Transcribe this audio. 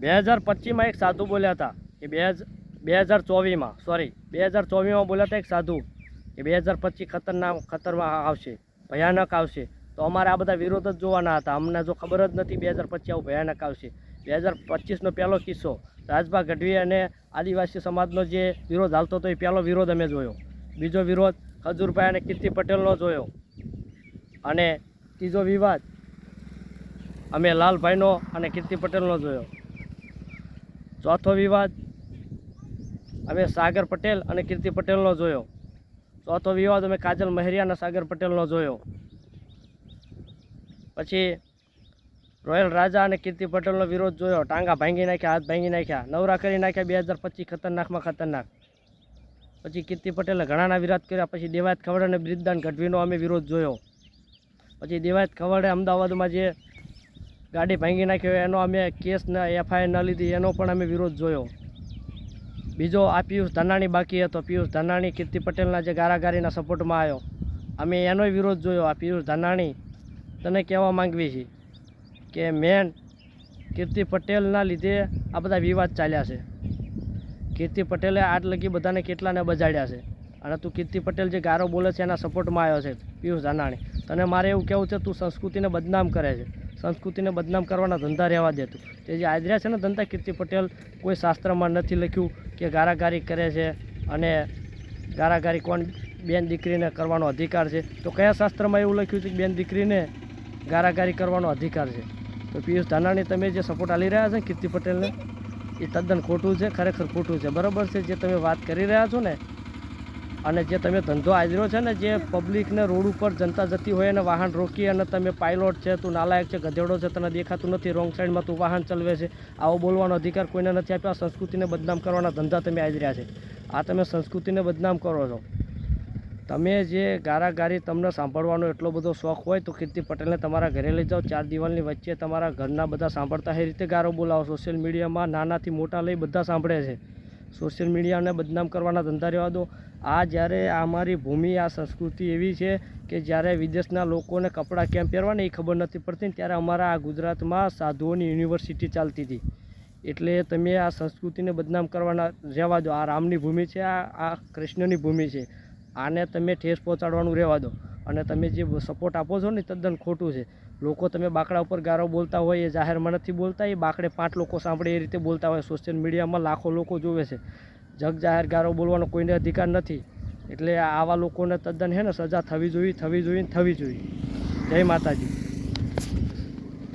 બે હજાર પચીસમાં એક સાધુ બોલ્યા હતા કે બે બે હજાર ચોવીસમાં સોરી બે હજાર ચોવીસમાં બોલ્યા હતા એક સાધુ કે બે હજાર પચીસ ખતરનાક ખતરમાં આવશે, ભયાનક આવશે. તો અમારે આ બધા વિરોધ જ જોવાના હતા. અમને જો ખબર જ નથી બે હજાર પચીસ આવું ભયાનક આવશે. બે હજાર પચીસનો પહેલો કિસ્સો, રાજભા ગઢવી અને આદિવાસી સમાજનો જે વિરોધ હાલતો હતો, એ પહેલો વિરોધ અમે જોયો. બીજો વિરોધ ખજૂરભાઈ અને કીર્તિ પટેલનો જોયો. અને ત્રીજો વિવાદ અમે લાલભાઈનો અને કીર્તિ પટેલનો જોયો. ચોથો વિવાદ અમે સાગર પટેલ અને કીર્તિ પટેલનો જોયો. ચોથો વિવાદ અમે કાજલ મહેરિયા અને સાગર પટેલનો જોયો. પછી રોયલ રાજા અને કીર્તિ પટેલનો વિરોધ જોયો. ટાંગા ભાંગી નાખ્યા, હાથ ભાંગી નાખ્યા, નવરા કરી નાખ્યા બે હજાર પચીસ ખતરનાકમાં ખતરનાક. પછી કીર્તિ પટેલે ઘણાના વિરોધ કર્યા. પછી દેવાયત ખવડ અને બ્રિજદાન ગઢવીનો અમે વિરોધ જોયો. પછી દેવાયત ખવડે અમદાવાદમાં જે ગાડી ભાંગી નાખ્યો, એનો અમે કેસ ન એફઆઈઆર ન લીધી, એનો પણ અમે વિરોધ જોયો. બીજો આ પિયુષ ધાનાણી બાકી હતો. પિયુષ ધાનાણી, કીર્તિ પટેલના જે ગારાગારીના સપોર્ટમાં આવ્યો. અમે એનોય વિરોધ જોયો. આ પિયુષ ધાનાણી તને કહેવા માંગવી છે કે મેન કીર્તિ પટેલના લીધે આ બધા વિવાદ ચાલ્યા છે. કીર્તિ પટેલે આટ લગી બધાને કેટલાને બજાડ્યા છે. અને તું કીર્તિ પટેલ જે ગારો બોલે છે, એના સપોર્ટમાં આવ્યો છે પિયુષ ધાનાણી. તને મારે એવું કહેવું છે, તું સંસ્કૃતિને બદનામ કરે છે. સંસ્કૃતિને બદનામ કરવાના ધંધા રહેવા દેતું તે. જે આદર્યા છે ને ધંધા, કીર્તિ પટેલ, કોઈ શાસ્ત્રમાં નથી લખ્યું કે ગારાગારી કરે છે અને ગારાગારી કોણ? બેન દીકરીને કરવાનો અધિકાર છે. તો કયા શાસ્ત્રમાં એવું લખ્યું છે કે બેન દીકરીને ગારાગારી કરવાનો અધિકાર છે? તો પિયુષ ધાનાણી, તમે જે સપોર્ટ આપી રહ્યા છો કીર્તિ પટેલને, એ તદ્દન ખોટું છે, ખરેખર ખોટું છે. બરાબર છે, જે તમે વાત કરી રહ્યા છો ને અને જે તમે ધંધો આદર્યો છે ને, જે પબ્લિકને રોડ ઉપર જનતા જતી હોય અને વાહન રોકી અને તમે પાયલોટ છે, તું નાલાયક છે, ગધેડો છે, તને દેખાતું નથી રોંગ સાઈડમાં તું વાહન ચલાવે છે, આવો બોલવાનો અધિકાર કોઈને નથી આપ્યો. આ સંસ્કૃતિને બદનામ કરવાના ધંધા તમે આદર્યા છે. આ તમે સંસ્કૃતિને બદનામ કરો છો. તમે જે ગારાગારી તમને સાંભળવાનો એટલો બધો શોખ હોય તો કીર્તિ પટેલને તમારા ઘરે લઈ જાઓ. ચાર દિવાલની વચ્ચે તમારા ઘરના બધા સાંભળતા એ રીતે ગારો બોલાવો. સોશિયલ મીડિયામાં નાનાથી મોટા લઈ બધા સાંભળે છે. સોશિયલ મીડિયાને બદનામ કરવાના ધંધા રહેવા દો. આ જ્યારે આ અમારી ભૂમિ, આ સંસ્કૃતિ એવી છે કે જ્યારે વિદેશના લોકોને કપડાં કેમ પહેરવાને એ ખબર નથી પડતી ત્યારે અમારા આ ગુજરાતમાં સાધુઓની યુનિવર્સિટી ચાલતી હતી. એટલે તમે આ સંસ્કૃતિને બદનામ કરવાના રહેવા દો. આ રામની ભૂમિ છે, આ આ કૃષ્ણની ભૂમિ છે. આને તમે ઠેસ પહોંચાડવાનું રહેવા દો. અને તમે જે સપોર્ટ આપો છો ને તદ્દન ખોટું છે. લોકો તમે બાકડા ઉપર ગારો બોલતા હોય, એ જાહેરમાં નથી બોલતા, એ બાકડે પાંચ લોકો સાંભળે એ રીતે બોલતા હોય. સોશિયલ મીડિયામાં લાખો લોકો જોવે છે. જગ જાહેર ગારો બોલવાનો કોઈને અધિકાર નથી. એટલે આવા લોકોને તદ્દન હે ને સજા થવી જોઈએ થવી જોઈએ થવી જોઈએ. જય માતાજી.